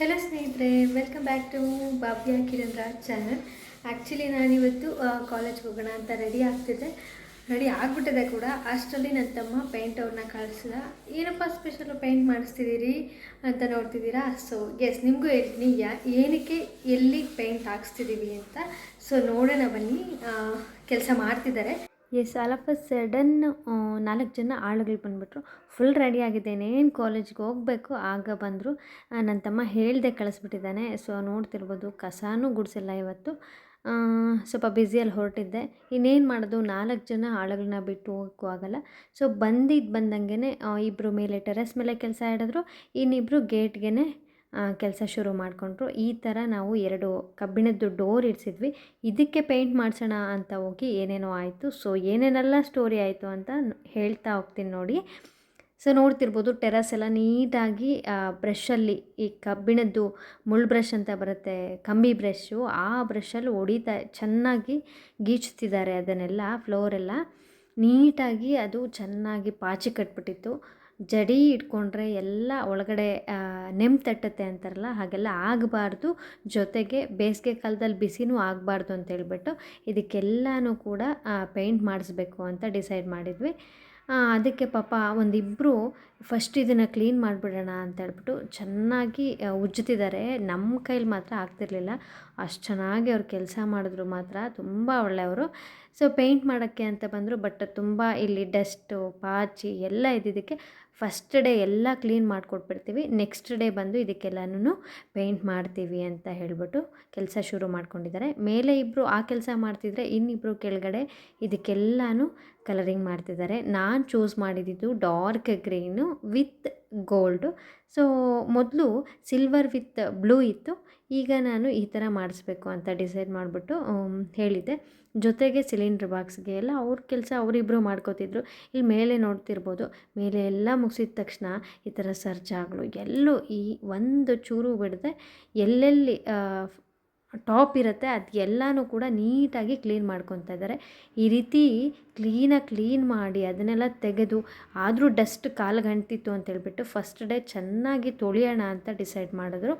Hello ಸ್ನೇಹಿತರೆ welcome back to ಬಾಬ್ಯಾ Kiran Raj channel actually ನಾನಿವತ್ತು ಕಾಲೇಜ್ಗೆ ಹೋಗೋಣ ಅಂತ ರೆಡಿ ಆಗ್ತಿದ್ದೆ. ರೆಡಿ ಆಗಿಬಿಟ್ಟಿದೆ ಕೂಡ. ಅಷ್ಟರಲ್ಲಿ ನನ್ನ ತಮ್ಮ ಪೇಂಟ್ ಅವ್ರನ್ನ ಕಳಿಸಿದ ಏನಪ್ಪ ಸ್ಪೆಷಲು ಪೇಂಟ್ ಮಾಡಿಸ್ತಿದ್ದೀರಿ ಅಂತ ನೋಡ್ತಿದ್ದೀರಾ? ಸೊ ಎಸ್ ನಿಮಗೂ ಹೇಳ್ತೀನಿ ಯಾ, ಏನಕ್ಕೆ ಎಲ್ಲಿ ಪೇಂಟ್ ಹಾಕ್ಸ್ತಿದ್ದೀವಿ ಅಂತ. ಸೊ ನೋಡೋಣ ಬನ್ನಿ. ಕೆಲಸ ಮಾಡ್ತಿದ್ದಾರೆ. ಎಸ್ ಆಲ್ ಆಫ್ ಸಡನ್ ನಾಲ್ಕು ಜನ ಆಳುಗಳು ಬಂದುಬಿಟ್ರು. ಫುಲ್ ರೆಡಿ ಆಗಿದ್ದೇನೆ ಏನು ಕಾಲೇಜ್ಗೆ ಹೋಗಬೇಕು? ಆಗ ಬಂದರು. ನನ್ನ ತಮ್ಮ ಹೇಳ್ದೆ ಕಳಿಸ್ಬಿಟ್ಟಿದ್ದಾನೆ. ಸೊ ನೋಡ್ತಿರ್ಬೋದು. ಕಸಾನೂ ಗುಡಿಸಿಲ್ಲ ಇವತ್ತು. ಸ್ವಲ್ಪ ಬ್ಯುಸಿಯಲ್ಲಿ ಹೊರಟಿದ್ದೆ. ಇನ್ನೇನು ಮಾಡೋದು? ನಾಲ್ಕು ಜನ ಆಳುಗಳನ್ನ ಬಿಟ್ಟು ಹೋಗೋಕ್ಕೂ ಆಗಲ್ಲ. ಸೊ ಬಂದಿದ್ದು ಬಂದಂಗೆ ಇಬ್ಬರು ಮೇಲೆ ಟೆರೆಸ್ ಮೇಲೆ ಕೆಲಸ ಹಿಡಿದ್ರು ಇನ್ನಿಬ್ಬರು ಗೇಟ್ಗೆ ಕೆಲಸ ಶುರು ಮಾಡಿಕೊಂಡ್ರು. ಈ ಥರ ನಾವು ಎರಡು ಕಬ್ಬಿಣದ್ದು ಡೋರ್ ಇಡಿಸಿದ್ವಿ. ಇದಕ್ಕೆ ಪೇಂಟ್ ಮಾಡಿಸೋಣ ಅಂತ ಹೋಗಿ ಏನೇನೋ ಆಯಿತು. ಸೊ, ಏನೇನೆಲ್ಲ ಸ್ಟೋರಿ ಆಯಿತು ಅಂತ ಹೇಳ್ತಾ ಹೋಗ್ತೀನಿ ನೋಡಿ. ಸೊ, ನೋಡ್ತಿರ್ಬೋದು ಟೆರಸ್ ಎಲ್ಲ ನೀಟಾಗಿ ಬ್ರಷಲ್ಲಿ ಈ ಕಬ್ಬಿಣದ್ದು ಮುಳ್ಳು ಬ್ರಷ್ ಅಂತ ಬರುತ್ತೆ, ಕಂಬಿ ಬ್ರಷ್ಷು ಆ ಬ್ರಷಲ್ಲಿ ಹೊಡಿತಾ, ಚೆನ್ನಾಗಿ ಗೀಚ್ತಿದ್ದಾರೆ ಅದನ್ನೆಲ್ಲ ಫ್ಲೋರೆಲ್ಲ ನೀಟಾಗಿ ಅದು ಚೆನ್ನಾಗಿ ಪಾಚಿ ಕಟ್ಬಿಟ್ಟಿತ್ತು. ಜಡಿ ಇಟ್ಕೊಂಡ್ರೆ ಎಲ್ಲ ಒಳಗಡೆ ನೆಮ್ ತಟ್ಟುತ್ತೆ ಅಂತಾರಲ್ಲ, ಹಾಗೆಲ್ಲ ಆಗಬಾರ್ದು. ಜೊತೆಗೆ ಬೇಸಿಗೆ ಕಾಲದಲ್ಲಿ ಬಿಸಿನೂ ಆಗಬಾರ್ದು ಅಂತ ಹೇಳ್ಬಿಟ್ಟು ಇದಕ್ಕೆಲ್ಲನೂ ಕೂಡ ಪೇಂಟ್ ಮಾಡಿಸ್ಬೇಕು ಅಂತ ಡಿಸೈಡ್ ಮಾಡಿದ್ವಿ. ಅದಕ್ಕೆ ಪಾಪ ಒಂದಿಬ್ಬರು ಫಸ್ಟ್ ಇದನ್ನು ಕ್ಲೀನ್ ಮಾಡಿಬಿಡೋಣ ಅಂತ ಹೇಳ್ಬಿಟ್ಟು ಚೆನ್ನಾಗಿ ಉಜ್ಜುತ್ತಿದ್ದಾರೆ. ನಮ್ಮ ಕೈಲಿ ಮಾತ್ರ ಆಗ್ತಿರ್ಲಿಲ್ಲ. ಅಷ್ಟು ಚೆನ್ನಾಗಿ ಅವ್ರು ಕೆಲಸ ಮಾಡಿದ್ರು ಮಾತ್ರ. ತುಂಬ ಒಳ್ಳೆಯವರು. ಸೊ ಪೇಂಟ್ ಮಾಡೋಕ್ಕೆ ಅಂತ ಬಂದರು. ಬಟ್ ತುಂಬ ಇಲ್ಲಿ ಡಸ್ಟು, ಪಾಚಿ ಎಲ್ಲ ಇದ್ದಿದ್ದಕ್ಕೆ ಫಸ್ಟ್ ಡೇ ಎಲ್ಲ ಕ್ಲೀನ್ ಮಾಡಿಕೊಟ್ಬಿಡ್ತೀವಿ. ನೆಕ್ಸ್ಟ್ ಡೇ ಬಂದು ಇದಕ್ಕೆಲ್ಲನೂ ಪೇಂಟ್ ಮಾಡ್ತೀವಿ ಅಂತ ಹೇಳಿಬಿಟ್ಟು ಕೆಲಸ ಶುರು ಮಾಡ್ಕೊಂಡಿದ್ದಾರೆ. ಮೇಲೆ ಇಬ್ಬರು ಆ ಕೆಲಸ ಮಾಡ್ತಿದ್ರೆ ಇನ್ನಿಬ್ಬರು ಕೆಳಗಡೆ ಇದಕ್ಕೆಲ್ಲನೂ ಕಲರಿಂಗ್ ಮಾಡ್ತಿದ್ದಾರೆ. ನಾನು ಚೂಸ್ ಮಾಡಿದ್ದು dark green with gold so ಮೊದಲು ಸಿಲ್ವರ್ ವಿತ್ ಬ್ಲೂ ಇತ್ತು. ಈಗ ನಾನು ಈ ಥರ ಮಾಡಿಸ್ಬೇಕು ಅಂತ ಡಿಸೈಡ್ ಮಾಡಿಬಿಟ್ಟು ಹೇಳಿದ್ದೆ. ಜೊತೆಗೆ ಸಿಲಿಂಡ್ರ್ ಬಾಕ್ಸ್ಗೆ ಎಲ್ಲ ಅವ್ರ ಕೆಲಸ ಅವರಿಬ್ಬರು ಮಾಡ್ಕೋತಿದ್ರು. ಇಲ್ಲಿ ಮೇಲೆ ನೋಡ್ತಿರ್ಬೋದು. ಮೇಲೆ ಎಲ್ಲ ಮುಗಿಸಿದ ತಕ್ಷಣ ಈ ಥರ ಸರ್ಜಾಗಳು ಎಲ್ಲೂ ಈ ಒಂದು ಚೂರು ಬಿಡದೆ ಎಲ್ಲೆಲ್ಲಿ ಟಾಪ್ ಇರುತ್ತೆ, ಅದು ಎಲ್ಲನೂ ಕೂಡ ನೀಟಾಗಿ ಕ್ಲೀನ್ ಮಾಡ್ಕೊತಾ ಇದ್ದಾರೆ ಈ ರೀತಿ ಕ್ಲೀನಾಗಿ ಕ್ಲೀನ್ ಮಾಡಿ ಅದನ್ನೆಲ್ಲ ತೆಗೆದು, ಆದರೂ ಡಸ್ಟ್ ಕಾಲ್ಗಂಟಿತ್ತು ಅಂತ ಹೇಳ್ಬಿಟ್ಟು ಫಸ್ಟ್ ಡೇ ಚೆನ್ನಾಗಿ ತೊಳೆಯೋಣ ಅಂತ ಡಿಸೈಡ್ ಮಾಡಿದ್ರು.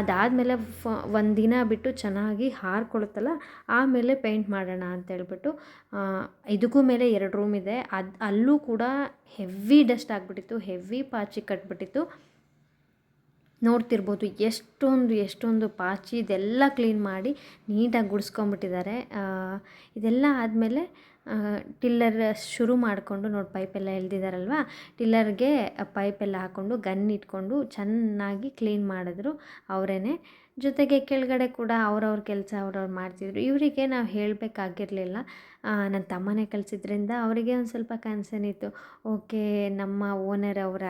ಅದಾದಮೇಲೆ ಫ, ಒಂದು ದಿನ ಬಿಟ್ಟು ಚೆನ್ನಾಗಿ ಹಾರ್ಕೊಳುತ್ತಲ್ಲ, ಆಮೇಲೆ ಪೇಂಟ್ ಮಾಡೋಣ ಅಂತ ಹೇಳ್ಬಿಟ್ಟು ಇದಕ್ಕೂ ಮೇಲೆ ಎರಡು ರೂಮ್ ಇದೆ. ಅದು, ಅಲ್ಲೂ ಕೂಡ ಹೆವಿ ಡಸ್ಟ್ ಆಗಿಬಿಟ್ಟಿತ್ತು ಹೆವಿ ಪಾಚಿ ಕಟ್ಬಿಟ್ಟಿತ್ತು. ನೋಡ್ತಿರ್ಬೋದು. ಎಷ್ಟೊಂದು ಎಷ್ಟೊಂದು ಪಾಚಿ ಇದೆಲ್ಲ ಕ್ಲೀನ್ ಮಾಡಿ ನೀಟಾಗಿ ಗುಡಿಸ್ಕೊಂಬಿಟ್ಟಿದ್ದಾರೆ ಇದೆಲ್ಲ ಆದಮೇಲೆ ಟಿಲ್ಲರ್ ಶುರು ಮಾಡಿಕೊಂಡು ನೋಡಿ ಪೈಪೆಲ್ಲ ಎಳ್ದಿದ್ದಾರಲ್ವ ಟಿಲ್ಲರ್ಗೆ ಪೈಪೆಲ್ಲ ಹಾಕ್ಕೊಂಡು ಗನ್ ಇಟ್ಕೊಂಡು ಚೆನ್ನಾಗಿ ಕ್ಲೀನ್ ಮಾಡಿದ್ರು ಅವರೇ ಜೊತೆಗೆ ಕೆಳಗಡೆ ಕೂಡ ಅವ್ರವ್ರ ಕೆಲಸ ಅವ್ರವ್ರು ಮಾಡ್ತಿದ್ರು. ಇವರಿಗೆ ನಾವು ಹೇಳಬೇಕಾಗಿರಲಿಲ್ಲ. ನನ್ನ ತಮ್ಮನೇ ಕಲಿಸಿದ್ರಿಂದ ಅವರಿಗೆ ಒಂದು ಸ್ವಲ್ಪ ಕನ್ಸರ್ನ್ ಇತ್ತು. ಓಕೆ, ನಮ್ಮ ಓನರ್ ಅವರ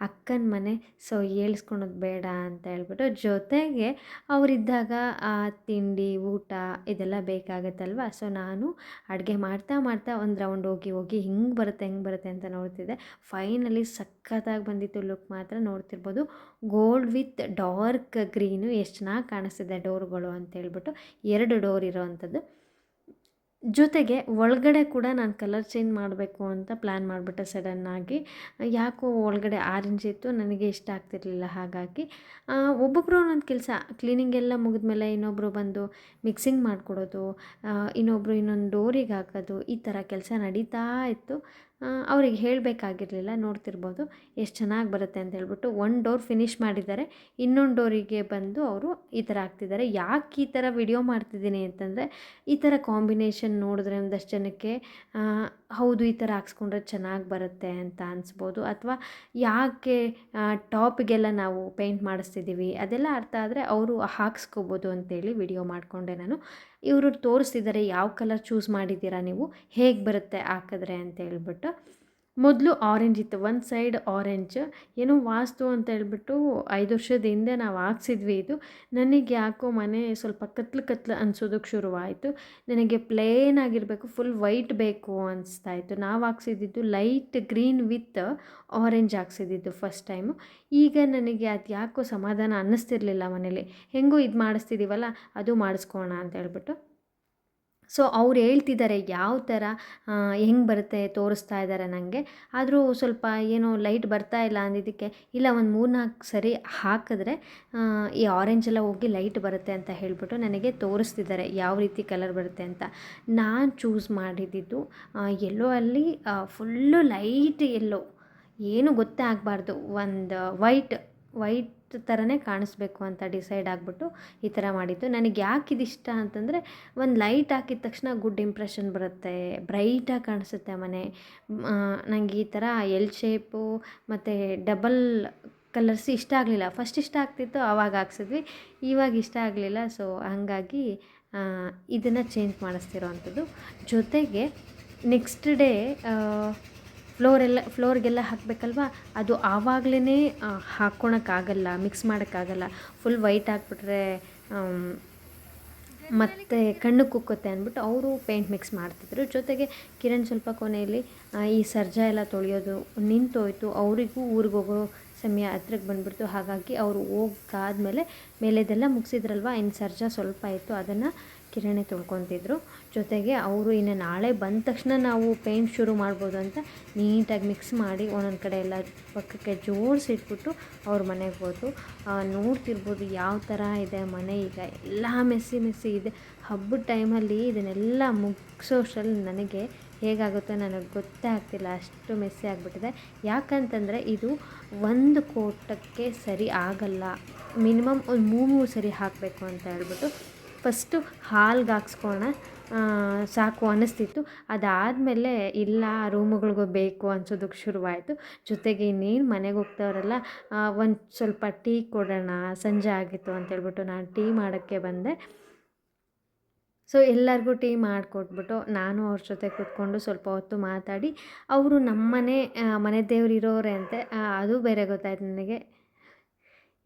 ಅಕ್ಕನ ಮನೆ ಸೊ ಏಳ್ಸ್ಕೊಳೋದು ಬೇಡ ಅಂತ ಹೇಳ್ಬಿಟ್ಟು ಜೊತೆಗೆ ಅವರಿದ್ದಾಗ, ಆ, ತಿಂಡಿ, ಊಟ ಇದೆಲ್ಲ ಬೇಕಾಗತ್ತಲ್ವ? ಸೊ ನಾನು ಅಡುಗೆ ಮಾಡ್ತಾ ಮಾಡ್ತಾ ಒಂದು ರೌಂಡ್ ಹೋಗಿ ಹೋಗಿ ಹಿಂಗೆ ಬರುತ್ತೆ, ಹೆಂಗೆ ಬರುತ್ತೆ ಅಂತ ನೋಡ್ತಿದ್ದೆ. ಫೈನಲಿ ಸಖತ್ತಾಗಿ ಬಂದಿತ್ತು ಲುಕ್ ಮಾತ್ರ ನೋಡ್ತಿರ್ಬೋದು. ಗೋಲ್ಡ್ ವಿತ್ ಡಾರ್ಕ್ ಗ್ರೀನು ಎಷ್ಟು ಚೆನ್ನಾಗಿ ಕಾಣಿಸ್ತಿದೆ ಡೋರ್ಗಳು ಅಂತ ಹೇಳ್ಬಿಟ್ಟು ಎರಡು ಡೋರ್ ಇರೋವಂಥದ್ದು ಜೊತೆಗೆ ಒಳಗಡೆ ಕೂಡ ನಾನು ಕಲರ್ ಚೇಂಜ್ ಮಾಡಬೇಕು ಅಂತ ಪ್ಲ್ಯಾನ್ ಮಾಡಿಬಿಟ್ಟೆ ಸಡನ್ನಾಗಿ ಯಾಕೋ ಒಳಗಡೆ ಆರೆಂಜ್ ಇತ್ತು, ನನಗೆ ಇಷ್ಟ ಆಗ್ತಿರಲಿಲ್ಲ ಹಾಗಾಗಿ. ಒಬ್ಬೊಬ್ಬರು ಒಂದೊಂದು ಕೆಲಸ ಕ್ಲೀನಿಂಗ್ ಎಲ್ಲ ಮುಗಿದ ಮೇಲೆ ಇನ್ನೊಬ್ಬರು ಬಂದು ಮಿಕ್ಸಿಂಗ್ ಮಾಡಿಕೊಡೋದು ಇನ್ನೊಬ್ಬರು ಇನ್ನೊಂದು ಡೋರಿಗೆ ಹಾಕೋದು, ಈ ಥರ ಕೆಲಸ ನಡೀತಾ ಇತ್ತು. ಅವ್ರಿಗೆ ಹೇಳಬೇಕಾಗಿರಲಿಲ್ಲ, ನೋಡ್ತಿರ್ಬೋದು, ಎಷ್ಟು ಚೆನ್ನಾಗಿ ಬರುತ್ತೆ ಅಂತ ಹೇಳ್ಬಿಟ್ಟು ಒಂದು ಡೋರ್ ಫಿನಿಷ್ ಮಾಡಿದ್ದಾರೆ. ಇನ್ನೊಂದು ಡೋರಿಗೆ ಬಂದು ಅವರು ಈ ಥರ ಆಗ್ತಿದ್ದಾರೆ ಯಾಕೆ ಈ ಥರ ವಿಡಿಯೋ ಮಾಡ್ತಿದ್ದೀನಿ ಅಂತಂದರೆ, ಈ ಥರ ಕಾಂಬಿನೇಷನ್ ನೋಡಿದ್ರೆ ಒಂದಷ್ಟು ಜನಕ್ಕೆ ಹೌದು, ಈ ಥರ ಹಾಕ್ಸ್ಕೊಂಡ್ರೆ ಚೆನ್ನಾಗಿ ಬರುತ್ತೆ ಅಂತ ಅನಿಸ್ಬೋದು. ಅಥವಾ ಯಾಕೆ ಟಾಪಿಗೆಲ್ಲ ನಾವು ಪೇಂಟ್ ಮಾಡಿಸ್ತಿದ್ದೀವಿ, ಅದೆಲ್ಲ ಅರ್ಥ ಆದರೆ ಅವರು ಹಾಕ್ಸ್ಕೋಬೋದು ಅಂತೇಳಿ ವಿಡಿಯೋ ಮಾಡಿಕೊಂಡೆ ನಾನು. ಇವರು ತೋರಿಸ್ತಿದ್ದಾರೆ, ಯಾವ ಕಲರ್ ಚೂಸ್ ಮಾಡಿದ್ದೀರಾ ನೀವು, ಹೇಗೆ ಬರುತ್ತೆ ಹಾಕಿದ್ರೆ ಅಂತ ಹೇಳ್ಬಿಟ್ಟು. ಮೊದಲು ಆರೆಂಜ್ ಇತ್ತು. ಒಂದು ಸೈಡ್ ಆರೆಂಜ್ ಏನೋ ವಾಸ್ತು ಅಂತ ಹೇಳ್ಬಿಟ್ಟು ಐದು ವರ್ಷದ ಹಿಂದೆ ನಾವು ಹಾಕ್ಸಿದ್ವಿ ಇದು. ನನಗೆ ಯಾಕೋ ಮನೆ ಸ್ವಲ್ಪ ಕತ್ಲು ಕತ್ಲು ಅನ್ಸೋದಕ್ಕೆ ಶುರುವಾಯಿತು. ನನಗೆ ಪ್ಲೇನ್ ಆಗಿರಬೇಕು ಫುಲ್ ವೈಟ್ ಬೇಕು ಅನಿಸ್ತಾ ಇತ್ತು ನಾವು ಹಾಕ್ಸಿದ್ದು ಲೈಟ್ ಗ್ರೀನ್ ವಿತ್ ಆರೆಂಜ್ ಹಾಕ್ಸಿದ್ದು ಫಸ್ಟ್ ಟೈಮು ಈಗ ನನಗೆ ಅದು ಯಾಕೋ ಸಮಾಧಾನ ಅನ್ನಿಸ್ತಿರ್ಲಿಲ್ಲ ಮನೇಲಿ. ಹೆಂಗೋ ಇದು ಮಾಡಿಸ್ತಿದ್ದೀವಲ್ಲ ಅದು ಮಾಡಿಸ್ಕೋಣ ಅಂತ ಹೇಳ್ಬಿಟ್ಟು ಸೊ ಅವ್ರು ಹೇಳ್ತಿದ್ದಾರೆ ಯಾವ ಥರ ಹೆಂಗೆ ಬರುತ್ತೆ ತೋರಿಸ್ತಾ ಇದ್ದಾರೆ ನನಗೆ ಆದರೂ ಸ್ವಲ್ಪ ಏನೋ ಲೈಟ್ ಬರ್ತಾ ಇಲ್ಲ ಅಂದಿದ್ದಕ್ಕೆ, ಇಲ್ಲ ಒಂದು ಮೂರು ನಾಲ್ಕು ಸರಿ ಹಾಕಿದ್ರೆ ಈ ಆರೆಂಜ್ ಎಲ್ಲ ಹೋಗಿ ಲೈಟ್ ಬರುತ್ತೆ ಅಂತ ಹೇಳಿಬಿಟ್ಟು ನನಗೆ ತೋರಿಸ್ತಿದ್ದಾರೆ ಯಾವ ರೀತಿ ಕಲರ್ ಬರುತ್ತೆ ಅಂತ. ನಾನು ಚೂಸ್ ಮಾಡಿದ್ದು ಎಲ್ಲೋ ಅಲ್ಲಿ ಫುಲ್ಲು ಲೈಟ್ ಎಲ್ಲೋ ಏನು ಗೊತ್ತೇ ಆಗಬಾರ್ದು. ಒಂದು ವೈಟ್ ವೈಟ್ ಥರನೇ ಕಾಣಿಸ್ಬೇಕು ಅಂತ ಡಿಸೈಡ್ ಆಗಿಬಿಟ್ಟು ಈ ಥರ ಮಾಡಿದ್ದು. ನನಗೆ ಯಾಕೆ ಇದಿಷ್ಟ ಅಂತಂದರೆ, ಒಂದು ಲೈಟ್ ಹಾಕಿದ ತಕ್ಷಣ ಗುಡ್ ಇಂಪ್ರೆಷನ್ ಬರುತ್ತೆ ಬ್ರೈಟಾಗಿ ಕಾಣಿಸುತ್ತೆ ಮನೆ. ನನಗೆ ಈ ಥರ ಎಲ್ ಶೇಪು ಮತ್ತು ಡಬಲ್ ಕಲರ್ಸ್ ಇಷ್ಟ ಆಗಲಿಲ್ಲ. ಫಸ್ಟ್ ಇಷ್ಟ ಆಗ್ತಿತ್ತು ಆವಾಗ ಹಾಕ್ಸಿದ್ವಿ. ಇವಾಗ ಇಷ್ಟ ಆಗಲಿಲ್ಲ, ಸೊ ಹಾಗಾಗಿ ಇದನ್ನು ಚೇಂಜ್ ಮಾಡಿಸ್ತಿರೋ ಅಂಥದ್ದು ಜೊತೆಗೆ, ನೆಕ್ಸ್ಟ್ ಡೇ ಫ್ಲೋರೆಲ್ಲ, ಫ್ಲೋರ್ಗೆಲ್ಲ ಹಾಕಬೇಕಲ್ವಾ? ಅದು ಆವಾಗಲೇ ಹಾಕ್ಕೊಳಕ್ಕಾಗಲ್ಲ, ಮಿಕ್ಸ್ ಮಾಡೋಕ್ಕಾಗಲ್ಲ. ಫುಲ್ ವೈಟ್ ಹಾಕ್ಬಿಟ್ರೆ ಮತ್ತು ಕಣ್ಣು ಕುಕ್ಕುತ್ತೆ ಅಂದ್ಬಿಟ್ಟು ಅವರು ಪೇಂಟ್ ಮಿಕ್ಸ್ ಮಾಡ್ತಿದ್ರು. ಜೊತೆಗೆ ಕಿರಣ್ ಸ್ವಲ್ಪ ಕೊನೆಯಲ್ಲಿ ಈ ಸರ್ಜಾ ಎಲ್ಲ ತೊಳೆಯೋದು ನಿಂತೋಯ್ತು. ಅವರಿಗೂ ಊರಿಗೆ ಹೋಗೋ ಸಮಯ ಹತ್ರಕ್ಕೆ ಬಂದ್ಬಿಡ್ತು. ಹಾಗಾಗಿ ಅವರು ಹೋಗಾದ್ಮೇಲೆ ಮೇಲೆದೆಲ್ಲ ಮುಗಿಸಿದ್ರಲ್ವ? ಇನ್ನು ಸರ್ಜಾ ಸ್ವಲ್ಪ ಇತ್ತು, ಅದನ್ನು ಕಿರಣೆ ತೊಳ್ಕೊತಿದ್ರು. ಜೊತೆಗೆ ಅವರು ಇನ್ನು ನಾಳೆ ಬಂದ ತಕ್ಷಣ ನಾವು ಪೇಂಟ್ ಶುರು ಮಾಡ್ಬೋದು ಅಂತ ನೀಟಾಗಿ ಮಿಕ್ಸ್ ಮಾಡಿ ಒಂದೊಂದು ಕಡೆ ಎಲ್ಲ ಪಕ್ಕಕ್ಕೆ ಜೋಡಿಸಿಟ್ಬಿಟ್ಟು ಅವ್ರ ಮನೆಗೆ ಹೋದ್ರು. ನೋಡ್ತಿರ್ಬೋದು ಯಾವ ಥರ ಇದೆ ಮನೆ ಈಗ. ಎಲ್ಲ ಮೆಸ್ಸಿ ಮೆಸ್ಸಿ ಇದೆ. ಹಬ್ಬದ ಟೈಮಲ್ಲಿ ಇದನ್ನೆಲ್ಲ ಮುಗಿಸೋಷ್ಟರಲ್ಲಿ ನನಗೆ ಹೇಗಾಗುತ್ತೋ ನನಗೆ ಗೊತ್ತೇ ಆಗ್ತಿಲ್ಲ. ಅಷ್ಟು ಮೆಸ್ಸಿ ಆಗಿಬಿಟ್ಟಿದೆ. ಯಾಕಂತಂದರೆ ಇದು ಒಂದು ಕೋಟಕ್ಕೆ ಸರಿ ಆಗಲ್ಲ. ಮಿನಿಮಮ್ ಒಂದು ಮೂರು ಮೂರು ಸರಿ ಹಾಕಬೇಕು ಅಂತ ಹೇಳ್ಬಿಟ್ಟು ಫಸ್ಟು ಹಾಲ್ಗೆ ಹಾಕ್ಸ್ಕೊಳ ಸಾಕು ಅನ್ನಿಸ್ತಿತ್ತು ಅದಾದಮೇಲೆ ಇಲ್ಲ, ರೂಮುಗಳಿಗೂ ಬೇಕು ಅನ್ಸೋದಕ್ಕೆ ಶುರುವಾಯಿತು. ಜೊತೆಗೆ ಇನ್ನೇನು ಮನೆಗೆ ಹೋಗ್ತವ್ರಲ್ಲ ಒಂದು ಸ್ವಲ್ಪ ಟೀ ಕೊಡೋಣ, ಸಂಜೆ ಆಗಿತ್ತು ಅಂತೇಳ್ಬಿಟ್ಟು ನಾನು ಟೀ ಮಾಡೋಕ್ಕೆ ಬಂದೆ. ಸೊ, ಎಲ್ಲರಿಗೂ ಟೀ ಮಾಡಿಕೊಟ್ಬಿಟ್ಟು ನಾನು ಅವ್ರ ಜೊತೆ ಕೂತ್ಕೊಂಡು ಸ್ವಲ್ಪ ಹೊತ್ತು ಮಾತಾಡಿ, ಅವರು ನಮ್ಮನೆ ಮನೆ ದೇವ್ರು ಇರೋರೆ ಅಂತೆ ಅದು ಬೇರೆ ಗೊತ್ತಾಯ್ತು ನನಗೆ.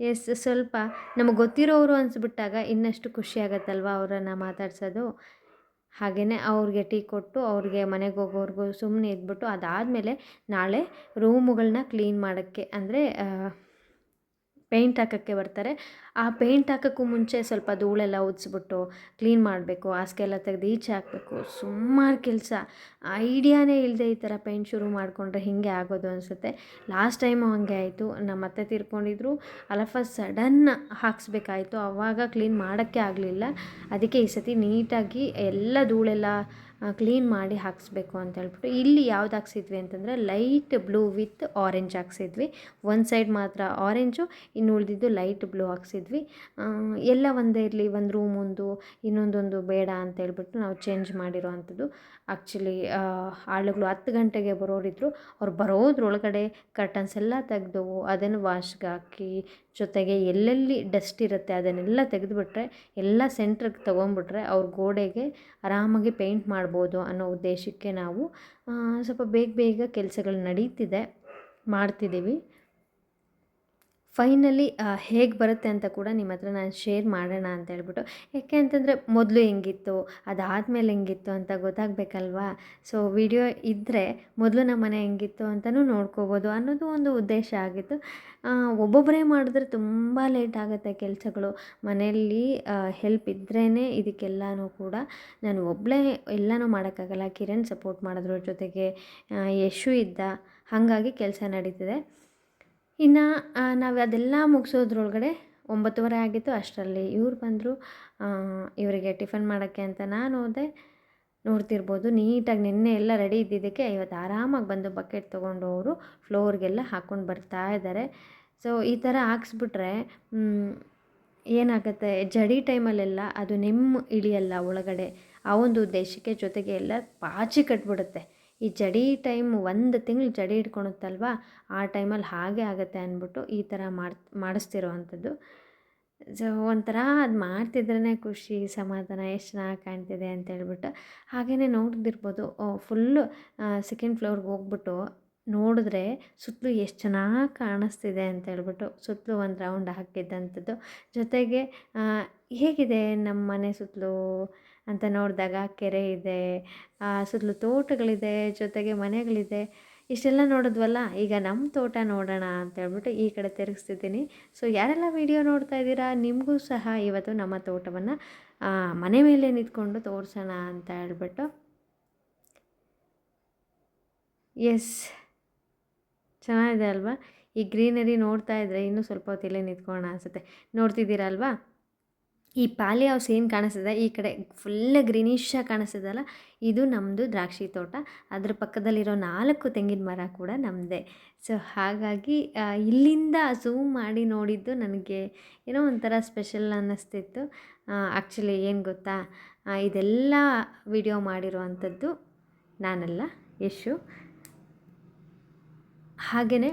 ಎಸ್, ಸ್ವಲ್ಪ ನಮಗೆ ಗೊತ್ತಿರೋರು ಅನಿಸ್ಬಿಟ್ಟಾಗ ಇನ್ನಷ್ಟು ಖುಷಿ ಅವರನ್ನು ಮಾತಾಡ್ಸೋದು? ಹಾಗೆಯೇ ಅವ್ರಿಗೆ ಟೀ ಕೊಟ್ಟು ಅವ್ರಿಗೆ ಮನೆಗೆ ಹೋಗೋರ್ಗು ಸುಮ್ಮನೆ ಇದ್ಬಿಟ್ಟು ಅದಾದಮೇಲೆ ನಾಳೆ ರೂಮುಗಳನ್ನ ಕ್ಲೀನ್ ಮಾಡೋಕ್ಕೆ ಅಂದರೆ ಪೇಂಟ್ ಹಾಕೋಕ್ಕೆ ಬರ್ತಾರೆ. ಆ ಪೇಂಟ್ ಹಾಕೋಕ್ಕೂ ಮುಂಚೆ ಸ್ವಲ್ಪ ಧೂಳೆಲ್ಲ ಉದಿಸ್ಬಿಟ್ಟು ಕ್ಲೀನ್ ಮಾಡಬೇಕು, ಹಾಸಿಗೆ ಎಲ್ಲ ತೆಗೆದು ಈಚೆ ಹಾಕಬೇಕು. ಸುಮಾರು ಕೆಲಸ. ಐಡಿಯಾನೇ ಇಲ್ಲದೆ ಈ ಥರ ಪೇಂಟ್ ಶುರು ಮಾಡಿಕೊಂಡ್ರೆ ಹೀಗೆ ಆಗೋದು ಅನಿಸುತ್ತೆ. ಲಾಸ್ಟ್ ಟೈಮು ಹಾಗೆ ಆಯಿತು. ನಮ್ಮ ಅತ್ತೆ ತೀರ್ಕೊಂಡಿದ್ರು. ಅಲಫ ಸಡನ್ ಹಾಕ್ಸ್ಬೇಕಾಯಿತು. ಆವಾಗ ಕ್ಲೀನ್ ಮಾಡೋಕ್ಕೆ ಆಗಲಿಲ್ಲ. ಅದಕ್ಕೆ ಈ ಸತಿ ನೀಟಾಗಿ ಎಲ್ಲ ಧೂಳೆಲ್ಲ ಕ್ಲೀನ್ ಮಾಡಿ ಹಾಕಿಸ್ಬೇಕು ಅಂತ ಹೇಳ್ಬಿಟ್ಟು ಇಲ್ಲಿ ಯಾವ್ದು ಹಾಕ್ಸಿದ್ವಿ ಅಂತಂದರೆ ಲೈಟ್ ಬ್ಲೂ ವಿತ್ ಆರೆಂಜ್ ಹಾಕ್ಸಿದ್ವಿ. ಒಂದು ಸೈಡ್ ಮಾತ್ರ ಆರೆಂಜು, ಇನ್ನು ಉಳಿದಿದ್ದು ಲೈಟ್ ಬ್ಲೂ ಹಾಕ್ಸಿದ್ವಿ. ಎಲ್ಲ ಒಂದೇ ಇರಲಿ, ಒಂದು ರೂಮ್ ಒಂದು, ಇನ್ನೊಂದೊಂದು ಬೇಡ ಅಂತ ಹೇಳ್ಬಿಟ್ಟು ನಾವು ಚೇಂಜ್ ಮಾಡಿರೋ ಅಂಥದ್ದು. ಆ್ಯಕ್ಚುಲಿ ಆಳುಗಳು ಹತ್ತು ಗಂಟೆಗೆ ಬರೋರಿದ್ರು, ಅವ್ರು ಬರೋದ್ರೊಳಗಡೆ ಕರ್ಟನ್ಸ್ ಎಲ್ಲ ತೆಗೆದು ಅದನ್ನು ವಾಶ್ಗೆ ಹಾಕಿ ಜೊತೆಗೆ ಎಲ್ಲೆಲ್ಲಿ ಡಸ್ಟ್ ಇರುತ್ತೆ ಅದನ್ನೆಲ್ಲ ತೆಗೆದುಬಿಟ್ರೆ ಎಲ್ಲ ಸೆಂಟ್ರಿಗೆ ತೊಗೊಂಡ್ಬಿಟ್ರೆ ಅವ್ರ ಗೋಡೆಗೆ ಆರಾಮಾಗಿ ಪೇಂಟ್ ಮಾಡ್ಬೋದು ಅನ್ನೋ ಉದ್ದೇಶಕ್ಕೆ ನಾವು ಸ್ವಲ್ಪ ಬೇಗ ಬೇಗ ಕೆಲಸಗಳು ನಡೀತಿದೆ, ಮಾಡ್ತಿದ್ದೀವಿ. ಫೈನಲಿ ಹೇಗೆ ಬರುತ್ತೆ ಅಂತ ಕೂಡ ನಿಮ್ಮ ಹತ್ರ ನಾನು ಶೇರ್ ಮಾಡೋಣ ಅಂತ ಹೇಳ್ಬಿಟ್ಟು. ಯಾಕೆ ಅಂತಂದರೆ ಮೊದಲು ಹೆಂಗಿತ್ತು, ಅದಾದಮೇಲೆ ಹೆಂಗಿತ್ತು ಅಂತ ಗೊತ್ತಾಗಬೇಕಲ್ವಾ? ಸೊ ವಿಡಿಯೋ ಇದ್ದರೆ ಮೊದಲು ನಮ್ಮ ಮನೆ ಹೆಂಗಿತ್ತು ಅಂತಲೂ ನೋಡ್ಕೋಬೋದು ಅನ್ನೋದು ಒಂದು ಉದ್ದೇಶ ಆಗಿತ್ತು. ಒಬ್ಬೊಬ್ಬರೇ ಮಾಡಿದ್ರೆ ತುಂಬ ಲೇಟ್ ಆಗುತ್ತೆ ಕೆಲಸಗಳು. ಮನೆಯಲ್ಲಿ ಹೆಲ್ಪ್ ಇದ್ರೇ ಇದಕ್ಕೆಲ್ಲನೂ ಕೂಡ ನಾನು ಒಬ್ಬಳೇ ಎಲ್ಲನೂ ಮಾಡೋಕ್ಕಾಗಲ್ಲ. ಕಿರಣ್ ಸಪೋರ್ಟ್ ಮಾಡಿದ್ರು ಜೊತೆಗೆ ಯಶು ಇದ್ದ. ಹಾಗಾಗಿ ಕೆಲಸ ನಡೀತಿದೆ. ಇನ್ನು ನಾವು ಅದೆಲ್ಲ ಮುಗಿಸೋದ್ರೊಳಗಡೆ ಒಂಬತ್ತುವರೆ ಆಗಿತ್ತು ಅಷ್ಟರಲ್ಲಿ. ಇವ್ರು ಬಂದರು ಇವರಿಗೆ ಟಿಫನ್ ಮಾಡೋಕ್ಕೆ ಅಂತ ನಾನು ಹೋದೆ. ನೋಡ್ತಿರ್ಬೋದು, ನೀಟಾಗಿ ನಿನ್ನೆ ಎಲ್ಲ ರೆಡಿ ಇದ್ದಿದ್ದಕ್ಕೆ ಇವತ್ತು ಆರಾಮಾಗಿ ಬಂದು ಬಕೆಟ್ ತೊಗೊಂಡು ಅವರು ಫ್ಲೋರ್ಗೆಲ್ಲ ಹಾಕ್ಕೊಂಡು ಬರ್ತಾ ಇದ್ದಾರೆ ಸೊ, ಈ ಥರ ಹಾಕ್ಸ್ಬಿಟ್ರೆ ಏನಾಗುತ್ತೆ? ಜಡಿ ಟೈಮಲ್ಲೆಲ್ಲ ಅದು ನೆಮ್ಮ ಇಳಿಯಲ್ಲ ಒಳಗಡೆ. ಆ ಒಂದು ಉದ್ದೇಶಕ್ಕೆ ಜೊತೆಗೆ ಎಲ್ಲ ಪಾಚಿ ಕಟ್ಬಿಡುತ್ತೆ. ಈ ಜಡಿ ಟೈಮ್ ಒಂದು ತಿಂಗಳು ಜಡಿ ಹಿಡ್ಕೊಳುತ್ತಲ್ವ ಆ ಟೈಮಲ್ಲಿ ಹಾಗೆ ಆಗುತ್ತೆ ಅಂದ್ಬಿಟ್ಟು ಈ ಥರ ಮಾಡಿ ಮಾಡಿಸ್ತಿರೋ ಅಂಥದ್ದು ಸೊ, ಒಂಥರ ಅದು ಮಾಡ್ತಿದ್ರೇ ಖುಷಿ, ಸಮಾಧಾನ, ಎಷ್ಟು ಚೆನ್ನಾಗಿ ಕಾಣ್ತಿದೆ ಅಂತ ಹೇಳ್ಬಿಟ್ಟು ಹಾಗೆಯೇ ನೋಡ್ದಿರ್ಬೋದು ಫುಲ್ಲು ಸೆಕೆಂಡ್ ಫ್ಲೋರ್ಗೆ ಹೋಗ್ಬಿಟ್ಟು ನೋಡಿದ್ರೆ ಸುತ್ತಲೂ ಎಷ್ಟು ಚೆನ್ನಾಗಿ ಕಾಣಿಸ್ತಿದೆ ಅಂತ ಹೇಳ್ಬಿಟ್ಟು ಸುತ್ತಲೂ ಒಂದು ರೌಂಡ್ ಹಾಕಿದ್ದಂಥದ್ದು. ಜೊತೆಗೆ ಹೇಗಿದೆ ನಮ್ಮ ಮನೆ ಸುತ್ತಲೂ? ಅಂತ ನೋಡಿದಾಗ ಕೆರೆ ಇದೆ ಸುತ್ತಲೂ ತೋಟಗಳಿದೆ, ಜೊತೆಗೆ ಮನೆಗಳಿದೆ. ಇಷ್ಟೆಲ್ಲ ನೋಡಿದ್ವಲ್ಲ, ಈಗ ನಮ್ಮ ತೋಟ ನೋಡೋಣ ಅಂತ ಹೇಳ್ಬಿಟ್ಟು ಈ ಕಡೆ ತಿರುಗಿಸ್ತಿದ್ದೀನಿ. ಸೊ ಯಾರೆಲ್ಲ ವಿಡಿಯೋ ನೋಡ್ತಾ ಇದ್ದೀರಾ, ನಿಮಗೂ ಸಹ ಇವತ್ತು ನಮ್ಮ ತೋಟವನ್ನು ಮನೆ ಮೇಲೆ ನಿಂತ್ಕೊಂಡು ತೋರಿಸೋಣ ಅಂತ ಹೇಳ್ಬಿಟ್ಟು. ಎಸ್ ಚೆನ್ನಾಗಿದೆ ಅಲ್ವಾ? ಈ ಗ್ರೀನರಿ ನೋಡ್ತಾ ಇದ್ದರೆ ಇನ್ನೂ ಸ್ವಲ್ಪ ಹೊತ್ತಿಲ್ಲೇ ನಿಂತ್ಕೊಳ್ಳೋಣ ಅನಿಸುತ್ತೆ. ನೋಡ್ತಿದ್ದೀರಾ ಅಲ್ವಾ? ಈ ಪಾಲಿ ಹೌಸ್ ಏನು ಕಾಣಿಸ್ತದೆ? ಈ ಕಡೆ ಫುಲ್ ಗ್ರೀನಿಶಾಗಿ ಕಾಣಿಸ್ತದಲ್ಲ? ಇದು ನಮ್ಮದು ದ್ರಾಕ್ಷಿ ತೋಟ. ಅದ್ರ ಪಕ್ಕದಲ್ಲಿರೋ ನಾಲ್ಕು ತೆಂಗಿನ ಮರ ಕೂಡ ನಮ್ಮದೇ ಸೊ ಹಾಗಾಗಿ ಇಲ್ಲಿಂದ ಝೂಮ್ ಮಾಡಿ ನೋಡಿದ್ದು ನನಗೆ ಏನೋ ಒಂಥರ ಸ್ಪೆಷಲ್ ಅನ್ನಿಸ್ತಿತ್ತು. ಆ್ಯಕ್ಚುಲಿ ಏನು ಗೊತ್ತಾ? ಇದೆಲ್ಲ ವಿಡಿಯೋ ಮಾಡಿರುವಂಥದ್ದು ನಾನಲ್ಲ, ಯಶು. ಹಾಗೆಯೇ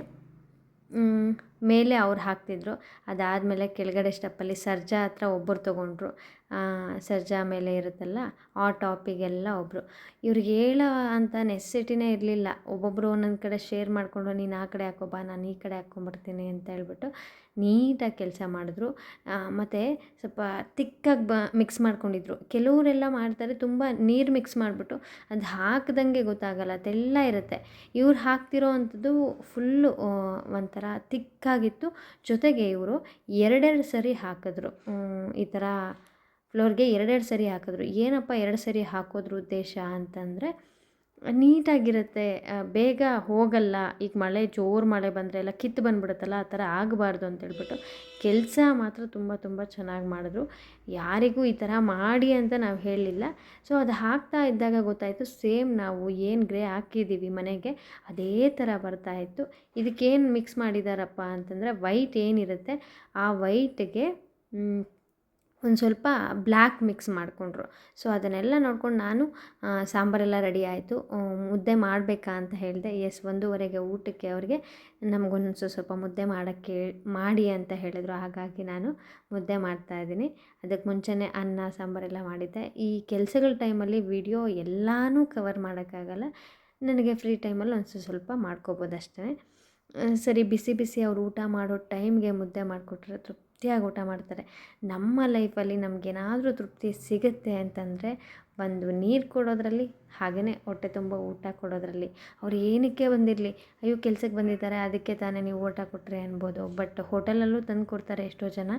ಮೇಲೆ ಅವ್ರು ಹಾಕ್ತಿದ್ರು. ಅದಾದಮೇಲೆ ಕೆಳಗಡೆ ಸ್ಟೆಪ್ಪಲ್ಲಿ ಸರ್ಜಾ ಹತ್ರ ಒಬ್ಬರು ತೊಗೊಂಡ್ರು. ಸರ್ಜಾ ಮೇಲೆ ಇರುತ್ತಲ್ಲ, ಆ ಟಾಪಿಗೆಲ್ಲ ಒಬ್ಬರು ಇವ್ರಿಗೆ ಹೇಳೋ ಅಂತ ನೆಸೆಸಿಟಿನೇ ಇರಲಿಲ್ಲ. ಒಬ್ಬೊಬ್ಬರು ಒಂದೊಂದು ಕಡೆ ಶೇರ್ ಮಾಡಿಕೊಂಡು, ನೀನು ಆ ಕಡೆ ಹಾಕೋ, ಬಾ, ನಾನು ಈ ಕಡೆ ಹಾಕ್ಕೊಂಬರ್ತೀನಿ ಅಂತ ಹೇಳ್ಬಿಟ್ಟು ನೀಟಾಗಿ ಕೆಲಸ ಮಾಡಿದ್ರು. ಮತ್ತು ಸ್ವಲ್ಪ ತಿಕ್ಕಾಗಿ ಬ ಮಿಕ್ಸ್ ಮಾಡ್ಕೊಂಡಿದ್ರು. ಕೆಲವರೆಲ್ಲ ಮಾಡ್ತಾರೆ, ತುಂಬ ನೀರು ಮಿಕ್ಸ್ ಮಾಡಿಬಿಟ್ಟು ಅದು ಹಾಕ್ದಂಗೆ ಗೊತ್ತಾಗಲ್ಲ, ಅದೆಲ್ಲ ಇರುತ್ತೆ. ಇವ್ರು ಹಾಕ್ತಿರೋ ಅಂಥದ್ದು ಫುಲ್ಲು ಒಂಥರ ತಿಕ್ಕಾಗಿತ್ತು ಜೊತೆಗೆ ಇವರು ಎರಡೆರಡು ಸರಿ ಹಾಕಿದ್ರು. ಈ ಥರ ಫ್ಲೋರ್ಗೆ ಎರಡೆರಡು ಸರಿ ಹಾಕಿದ್ರು. ಏನಪ್ಪ ಎರಡು ಸರಿ ಹಾಕೋದ್ರ ಉದ್ದೇಶ ಅಂತಂದರೆ ನೀಟಾಗಿರುತ್ತೆ ಬೇಗ ಹೋಗಲ್ಲ, ಈಗ ಮಳೆ ಜೋರು ಮಳೆ ಬಂದರೆ ಎಲ್ಲ ಕಿತ್ತು ಬಂದ್ಬಿಡುತ್ತಲ್ಲ, ಆ ಥರ ಆಗಬಾರ್ದು ಅಂತೇಳ್ಬಿಟ್ಟು ಕೆಲಸ ಮಾತ್ರ ತುಂಬ ತುಂಬ ಚೆನ್ನಾಗಿ ಮಾಡಿದ್ರು. ಯಾರಿಗೂ ಈ ಥರ ಮಾಡಿ ಅಂತ ನಾವು ಹೇಳಲಿಲ್ಲ ಸೊ, ಅದು ಹಾಕ್ತಾ ಇದ್ದಾಗ ಗೊತ್ತಾಯಿತು, ಸೇಮ್ ನಾವು ಏನು ಗ್ರೇ ಹಾಕಿದ್ದೀವಿ ಮನೆಗೆ, ಅದೇ ಥರ ಬರ್ತಾ ಇತ್ತು. ಇದಕ್ಕೇನು ಮಿಕ್ಸ್ ಮಾಡಿದಾರಪ್ಪ ಅಂತಂದರೆ, ವೈಟ್ ಏನಿರುತ್ತೆ, ಆ ವೈಟ್ಗೆ ಒಂದು ಸ್ವಲ್ಪ ಬ್ಲ್ಯಾಕ್ ಮಿಕ್ಸ್ ಮಾಡಿಕೊಂಡ್ರು. ಸೊ, ಅದನ್ನೆಲ್ಲ ನೋಡ್ಕೊಂಡು ನಾನು ಸಾಂಬಾರೆಲ್ಲ ರೆಡಿ ಆಯಿತು. ಮುದ್ದೆ ಮಾಡಬೇಕಾ ಅಂತ ಹೇಳಿದೆ. ಎಸ್, ಒಂದೂವರೆಗೆ ಊಟಕ್ಕೆ ಅವ್ರಿಗೆ ನಮಗೊಂದು ಸ್ವಲ್ಪ ಮುದ್ದೆ ಮಾಡೋಕ್ಕೆ ಮಾಡಿ ಅಂತ ಹೇಳಿದ್ರು. ಹಾಗಾಗಿ ನಾನು ಮುದ್ದೆ ಮಾಡ್ತಾಯಿದ್ದೀನಿ ಅದಕ್ಕೆ ಮುಂಚೆನೇ ಅನ್ನ, ಸಾಂಬಾರೆಲ್ಲ ಮಾಡಿದ್ದೆ. ಈ ಕೆಲಸಗಳ ಟೈಮಲ್ಲಿ ವಿಡಿಯೋ ಎಲ್ಲನೂ ಕವರ್ ಮಾಡೋಕ್ಕಾಗಲ್ಲ. ನನಗೆ ಫ್ರೀ ಟೈಮಲ್ಲಿ ಒಂದು ಸ್ವಲ್ಪ ಮಾಡ್ಕೋಬೋದು ಅಷ್ಟೇ ಸರಿ, ಬಿಸಿ ಬಿಸಿ ಅವ್ರು ಊಟ ಮಾಡೋ ಟೈಮ್ಗೆ ಮುದ್ದೆ ಮಾಡಿಕೊಟ್ರೆ ತೃಪ್ತಿಯಾಗಿ ಊಟ ಮಾಡ್ತಾರೆ. ನಮ್ಮ ಲೈಫಲ್ಲಿ ನಮಗೇನಾದರೂ ತೃಪ್ತಿ ಸಿಗುತ್ತೆ ಅಂತಂದರೆ ಒಂದು ನೀರು ಕೊಡೋದರಲ್ಲಿ ಹಾಗೆಯೇ ಹೊಟ್ಟೆ ತುಂಬ ಊಟ ಕೊಡೋದರಲ್ಲಿ. ಅವ್ರು ಏನಕ್ಕೆ ಬಂದಿರಲಿ? ಅಯ್ಯೋ ಕೆಲ್ಸಕ್ಕೆ ಬಂದಿದ್ದಾರೆ, ಅದಕ್ಕೆ ತಾನೇ ನೀವು ಊಟ ಕೊಟ್ಟರೆ ಅನ್ಬೋದು. ಬಟ್ ಹೋಟೆಲಲ್ಲೂ ತಂದು ಕೊಡ್ತಾರೆ ಎಷ್ಟೋ ಜನ.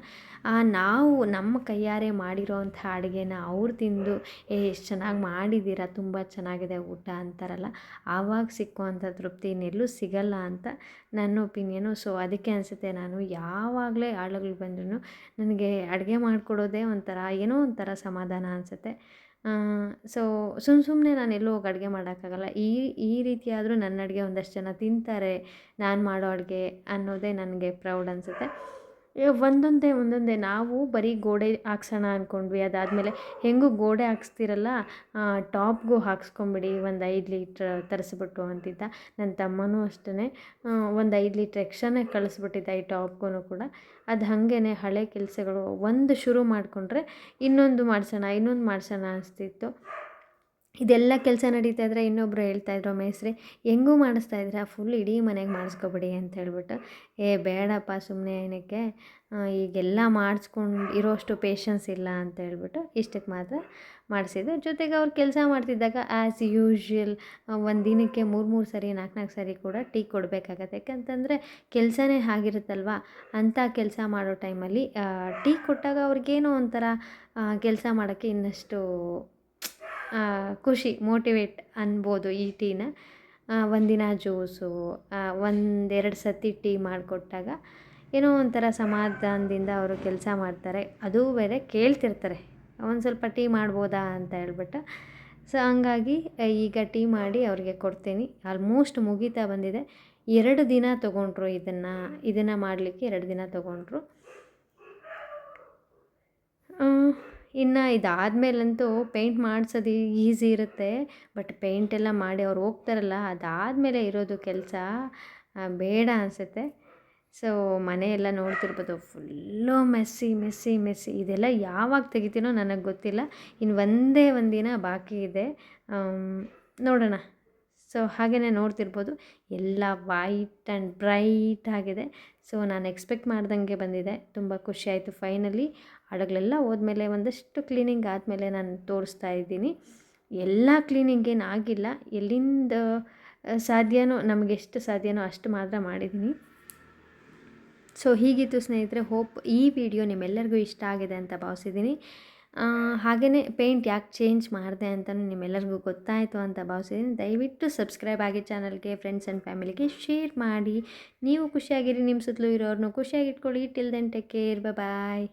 ನಾವು ನಮ್ಮ ಕೈಯಾರೆ ಮಾಡಿರೋವಂಥ ಅಡುಗೆನ ಅವ್ರು ತಿಂದು, ಏ, ಎಷ್ಟು ಚೆನ್ನಾಗಿ ಮಾಡಿದ್ದೀರಾ? ತುಂಬ ಚೆನ್ನಾಗಿದೆ ಊಟ ಅಂತಾರಲ್ಲ. ಆವಾಗ ಸಿಕ್ಕುವಂಥ ತೃಪ್ತಿ ಇನ್ನೆಲ್ಲೂ ಸಿಗಲ್ಲ ಅಂತ ನನ್ನ ಒಪಿನಿಯನು. ಸೊ, ಅದಕ್ಕೆ ಅನಿಸುತ್ತೆ, ನಾನು ಯಾವಾಗಲೇ ಆಳುಗಳು ಬಂದ್ರೂ ನನಗೆ ಅಡುಗೆ ಮಾಡಿಕೊಡೋದೇ ಒಂಥರ, ಏನೋ ಒಂಥರ ಸಮಾಧಾನ ಅನಿಸುತ್ತೆ. ಸೊ ಸುಮ್ಮ ಸುಮ್ಮನೆ ನಾನು ಎಲ್ಲೂ ಹೋಗಿ ಅಡುಗೆ ಮಾಡೋಕ್ಕಾಗಲ್ಲ. ಈ ಈ ರೀತಿಯಾದರೂ ನನ್ನ ಅಡುಗೆ ಒಂದಷ್ಟು ಜನ ತಿಂತಾರೆ. ನಾನು ಮಾಡೋ ಅಡುಗೆ ಅನ್ನೋದೇ ನನಗೆ ಪ್ರೌಡ್ ಅನಿಸುತ್ತೆ. ಒಂದೊಂದೇ ಒಂದೊಂದೇ. ನಾವು ಬರೀ ಗೋಡೆ ಹಾಕ್ಸೋಣ ಅಂದ್ಕೊಂಡ್ವಿ ಅದಾದಮೇಲೆ ಹೆಂಗೂ ಗೋಡೆ ಹಾಕ್ಸ್ತಿರಲ್ಲ ಟಾಪ್ಗೂ ಹಾಕ್ಸ್ಕೊಂಬಿಡಿ. ಒಂದು ಐದು ಲೀಟ್ರ್ ತರಿಸ್ಬಿಟ್ಟು ಅಂತಿದ್ದ. ನನ್ನ ತಮ್ಮನೂ ಅಷ್ಟೇ ಒಂದು ಐದು ಲೀಟ್ರ್ ಎಕ್ಸ್ಟ್ರಾನೇ ಕಳಿಸ್ಬಿಟ್ಟಿದ್ದ ಈ ಟಾಪ್ಗೂ ಕೂಡ. ಅದು ಹಾಗೇ ಹಳೆ ಕೆಲಸಗಳು. ಒಂದು ಶುರು ಮಾಡಿಕೊಂಡ್ರೆ ಇನ್ನೊಂದು ಮಾಡಿಸೋಣ ಇನ್ನೊಂದು ಮಾಡಿಸೋಣ ಅನಿಸ್ತಿತ್ತು. ಇದೆಲ್ಲ ಕೆಲಸ ನಡೀತಾ ಇದ್ರೆ ಇನ್ನೊಬ್ಬರು ಹೇಳ್ತಾ ಇದ್ರು ಮೇಸ್ತ್ರಿ ಹೆಂಗೂ ಮಾಡಿಸ್ತಾ ಇದ್ದೀರಾ? ಫುಲ್ ಇಡೀ ಮನೆಗೆ ಮಾಡಿಸ್ಕೊಬಿಡಿ ಅಂತ ಹೇಳ್ಬಿಟ್ಟು, ಏ, ಬೇಡಪ್ಪ ಸುಮ್ಮನೆ ಏನಕ್ಕೆ ಈಗೆಲ್ಲ ಮಾಡಿಸ್ಕೊಂಡು ಇರೋಷ್ಟು ಪೇಷನ್ಸ್ ಇಲ್ಲ ಅಂತ ಹೇಳ್ಬಿಟ್ಟು ಇಷ್ಟಕ್ಕೆ ಮಾತ್ರ ಮಾಡಿಸಿದ್ದು ಜೊತೆಗೆ ಅವ್ರು ಕೆಲಸ ಮಾಡ್ತಿದ್ದಾಗ ಆ್ಯಸ್ ಯೂಶ್ವಲ್ ಒಂದು ದಿನಕ್ಕೆ ಮೂರು ಮೂರು ಸರಿ ನಾಲ್ಕು ನಾಲ್ಕು ಸರಿ ಕೂಡ ಟೀ ಕೊಡಬೇಕಾಗತ್ತೆ. ಯಾಕಂತಂದರೆ ಕೆಲಸನೇ ಆಗಿರುತ್ತಲ್ವ? ಅಂಥ ಕೆಲಸ ಮಾಡೋ ಟೈಮಲ್ಲಿ ಟೀ ಕೊಟ್ಟಾಗ ಅವ್ರಿಗೇನೋ ಒಂಥರ ಕೆಲಸ ಮಾಡೋಕ್ಕೆ ಇನ್ನಷ್ಟು ಖುಷಿ, ಮೋಟಿವೇಟ್ ಅನ್ಬೋದು ಈ ಟೀನ. ಒಂದಿನ ಜ್ಯೂಸು ಒಂದೆರಡು ಸತಿ ಟೀ ಮಾಡಿಕೊಟ್ಟಾಗ ಏನೋ ಒಂಥರ ಸಮಾಧಾನದಿಂದ ಅವರು ಕೆಲಸ ಮಾಡ್ತಾರೆ. ಅದು ಬೇರೆ ಕೇಳ್ತಿರ್ತಾರೆ. ಒಂದು ಸ್ವಲ್ಪ ಟೀ ಮಾಡ್ಬೋದಾ ಅಂತ ಹೇಳ್ಬಿಟ್ಟು. ಸೊ, ಹಂಗಾಗಿ ಈಗ ಟೀ ಮಾಡಿ ಅವ್ರಿಗೆ ಕೊಡ್ತೀನಿ. ಆಲ್ಮೋಸ್ಟ್ ಮುಗೀತಾ ಬಂದಿದೆ. ಎರಡು ದಿನ ತೊಗೊಂಡ್ರು ಇದನ್ನು ಇದನ್ನು ಮಾಡಲಿಕ್ಕೆ ಎರಡು ದಿನ ತೊಗೊಂಡ್ರು. ಇನ್ನು ಇದಾದಮೇಲಂತೂ ಪೇಂಟ್ ಮಾಡಿಸೋದು ಈಸಿ ಇರುತ್ತೆ. ಬಟ್ ಪೇಂಟ್ ಎಲ್ಲ ಮಾಡಿ ಅವ್ರು ಹೋಗ್ತಾರಲ್ಲ, ಅದಾದಮೇಲೆ ಇರೋದು ಕೆಲಸ ಬೇಡ ಅನಿಸುತ್ತೆ. ಸೊ ಮನೆಯೆಲ್ಲ ನೋಡ್ತಿರ್ಬೋದು. ಫುಲ್ಲು ಮೆಸ್ಸಿ ಮೆಸ್ಸಿ ಮೆಸ್ಸಿ ಇದೆಲ್ಲ ಯಾವಾಗ ತೆಗಿತೀನೋ ನನಗೆ ಗೊತ್ತಿಲ್ಲ. ಇನ್ನು ಒಂದೇ ಒಂದಿನ ಬಾಕಿ ಇದೆ. ನೋಡೋಣ. ಸೊ ಹಾಗೆಯೇ ನೋಡ್ತಿರ್ಬೋದು. ಎಲ್ಲ ವೈಟ್ ಆ್ಯಂಡ್ ಬ್ರೈಟ್ ಆಗಿದೆ. ಸೊ ನಾನು ಎಕ್ಸ್ಪೆಕ್ಟ್ ಮಾಡ್ದಂಗೆ ಬಂದಿದೆ. ತುಂಬ ಖುಷಿ ಆಯಿತು ಫೈನಲಿ ಹಡಗಳೆಲ್ಲ ಹೋದ್ಮೇಲೆ ಒಂದಷ್ಟು ಕ್ಲೀನಿಂಗ್ ಆದಮೇಲೆ ನಾನು ತೋರಿಸ್ತಾ ಇದ್ದೀನಿ. ಎಲ್ಲ ಕ್ಲೀನಿಂಗ್ ಏನು ಆಗಿಲ್ಲ. ಎಲ್ಲಿಂದ ಸಾಧ್ಯನೋ, ನಮಗೆ ಎಷ್ಟು ಸಾಧ್ಯನೋ ಅಷ್ಟು ಮಾತ್ರ ಮಾಡಿದ್ದೀನಿ. ಸೊ ಹೀಗಿತ್ತು ಸ್ನೇಹಿತರೆ ಹೋಪ್ ಈ ವಿಡಿಯೋ ನಿಮ್ಮೆಲ್ಲರಿಗೂ ಇಷ್ಟ ಆಗಿದೆ ಅಂತ ಭಾವಿಸಿದ್ದೀನಿ. ಹಾಗೆಯೇ ಪೇಂಟ್ ಯಾಕೆ ಚೇಂಜ್ ಮಾಡಿದೆ ಅಂತಲೂ ನಿಮ್ಮೆಲ್ಲರಿಗೂ ಗೊತ್ತಾಯಿತು ಅಂತ ಭಾವಿಸಿದ್ದೀನಿ. ದಯವಿಟ್ಟು ಸಬ್ಸ್ಕ್ರೈಬ್ ಆಗಿ ಚಾನಲ್ಗೆ ಫ್ರೆಂಡ್ಸ್ ಆ್ಯಂಡ್ ಫ್ಯಾಮಿಲಿಗೆ ಶೇರ್ ಮಾಡಿ. ನೀವು ಖುಷಿಯಾಗಿರಿ ನಿಮ್ಮ ಸುತ್ತಲೂ ಇರೋರನ್ನು ಖುಷಿಯಾಗಿಟ್ಕೊಳ್ಳಿ till then take care bye